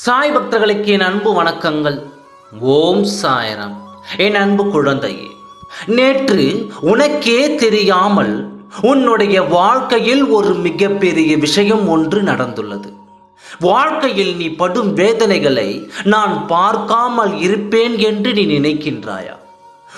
சாய் பக்தர்களுக்கு என் அன்பு வணக்கங்கள். ஓம் சாயராம். என் அன்பு குழந்தையே நேற்று உனக்கே தெரியாமல் உன்னுடைய வாழ்க்கையில் ஒரு மிகப்பெரிய விஷயம் ஒன்று நடந்துள்ளது. வாழ்க்கையில் நீ படும் வேதனைகளை நான் பார்க்காமல் இருப்பேன் என்று நீ நினைக்கின்றாயா?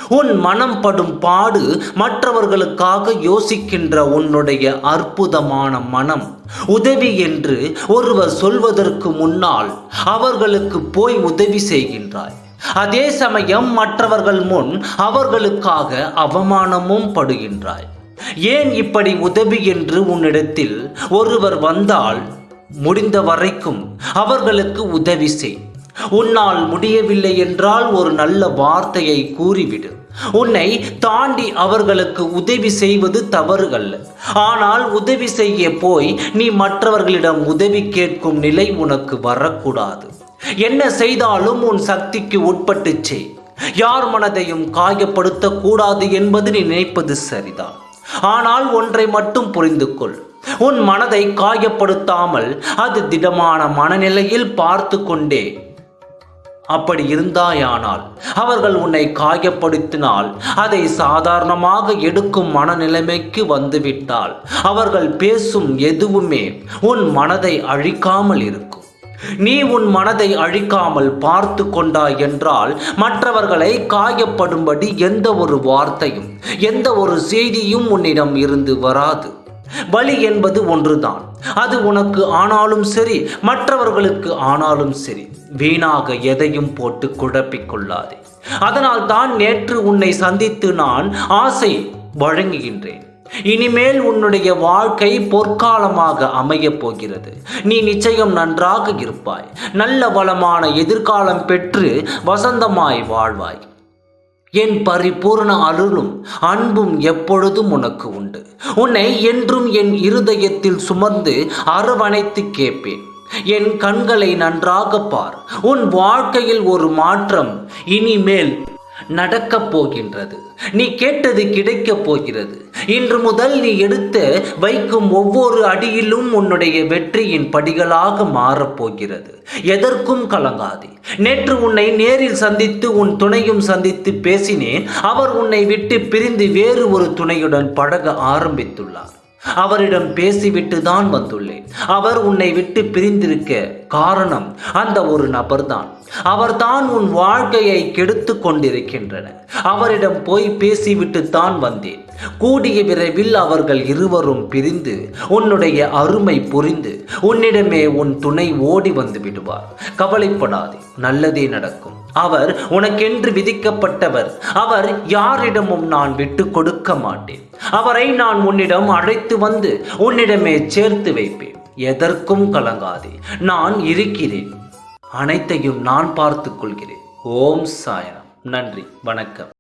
உன் மனம் படும் பாடு மற்றவர்களுக்காக யோசிக்கின்ற உன்னுடைய அற்புதமான மனம். உதவி என்று ஒருவர் சொல்வதற்கு முன்னால் அவர்களுக்கு போய் உதவி செய்கின்றாய். அதே சமயம் மற்றவர்கள் முன் அவர்களுக்காக அவமானமும் படுகின்றாய். ஏன் இப்படி உதவி என்று உன்னிடத்தில் ஒருவர் வந்தால் முடிந்த வரைக்கும் அவர்களுக்கு உதவி செய். உன்னால் முடியவில்லை என்றால் ஒரு நல்ல வார்த்தையை கூறிவிடு. உன்னை தாண்டி அவர்களுக்கு உதவி செய்வது தவறு அல்ல ஆனால் உதவி செய்ய போய் நீ மற்றவர்களிடம் உதவி கேட்கும் நிலை உனக்கு வரக்கூடாது. என்ன செய்தாலும் உன் சக்திக்கு உட்பட்டு செய். யார் மனதையும் காயப்படுத்தக்கூடாது என்பது நீ நினைப்பது சரிதான். ஆனால் ஒன்றை மட்டும் புரிந்து கொள் உன் மனதை காயப்படுத்தாமல் அது திடமான மனநிலையில் பார்த்து கொண்டே அப்படி இருந்தாயானால் அவர்கள் உன்னை காயப்படுத்தினால் அதை சாதாரணமாக எடுக்கும் மனநிலைமைக்கு வந்துவிட்டால் அவர்கள் பேசும் எதுவுமே உன் மனதை அழிக்காமல் இருக்கும். நீ உன் மனதை அழிக்காமல் பார்த்து கொண்டாய் என்றால் மற்றவர்களை காயப்படும்படி எந்த ஒரு வார்த்தையும் எந்த ஒரு செய்தியும் உன்னிடம் இருந்து வராது. வலி என்பது ஒன்றுதான். அது உனக்கு ஆனாலும் சரி மற்றவர்களுக்கு ஆனாலும் சரி. வீணாக எதையும் போட்டு குழப்பிக்கொள்ளாதே. அதனால் தான் நேற்று உன்னை சந்தித்து நான் ஆசை வழங்குகின்றேன். இனிமேல் உன்னுடைய வாழ்க்கை பொற்காலமாக அமையப் போகிறது. நீ நிச்சயம் நன்றாக இருப்பாய். நல்ல வளமான எதிர்காலம் பெற்று வசந்தமாய் வாழ்வாய். என் பரிபூர்ண அருளும் அன்பும் எப்பொழுதும் உனக்கு உண்டு. உன்னை என்றும் என் இருதயத்தில் சுமந்து அரவணைத்து கேட்பேன். என் கண்களை நன்றாக பார். உன் வாழ்க்கையில் ஒரு மாற்றம் இனிமேல் நடக்கப் போகின்றது. நீ கேட்டது கிடைக்கப் போகிறது. இன்று முதல் நீ எடுத்து வைக்கும் ஒவ்வொரு அடியிலும் உன்னுடைய வெற்றியின் படிகளாக மாறப்போகிறது எதற்கும் கலங்காதே. நேற்று உன்னை நேரில் சந்தித்து உன் துணையும் சந்தித்து பேசினேன். அவர் உன்னை விட்டு பிரிந்து வேறு ஒரு துணையுடன் பழக ஆரம்பித்துள்ளார். அவரிடம் பேசிவிட்டு தான் வந்துள்ளேன். அவர் உன்னை விட்டு பிரிந்திருக்க காரணம் அந்த ஒரு நபர்தான். அவர்தான் உன் வாழ்க்கையை கெடுத்து கொண்டிருக்கின்றனர் அவரிடம் போய் பேசிவிட்டு தான் வந்தேன். கூடிய விரைவில் அவர்கள் இருவரும் பிரிந்து உன்னுடைய அருமை புரிந்து உன்னிடமே உன் துணை ஓடி வந்து விடுவார். கவலைப்படாதே நல்லதே நடக்கும். அவர் உனக்கென்று விதிக்கப்பட்டவர். அவர் யாரிடமும் நான் விட்டு கொடுக்க மாட்டேன். அவரை நான் உன்னிடம் அழைத்து வந்து உன்னிடமே சேர்த்து வைப்பேன். எதற்கும் கலங்காதே. நான் இருக்கிறேன். அனைத்தையும் நான் பார்த்து கொள்கிறேன். ஓம் சாயனம். நன்றி. வணக்கம்.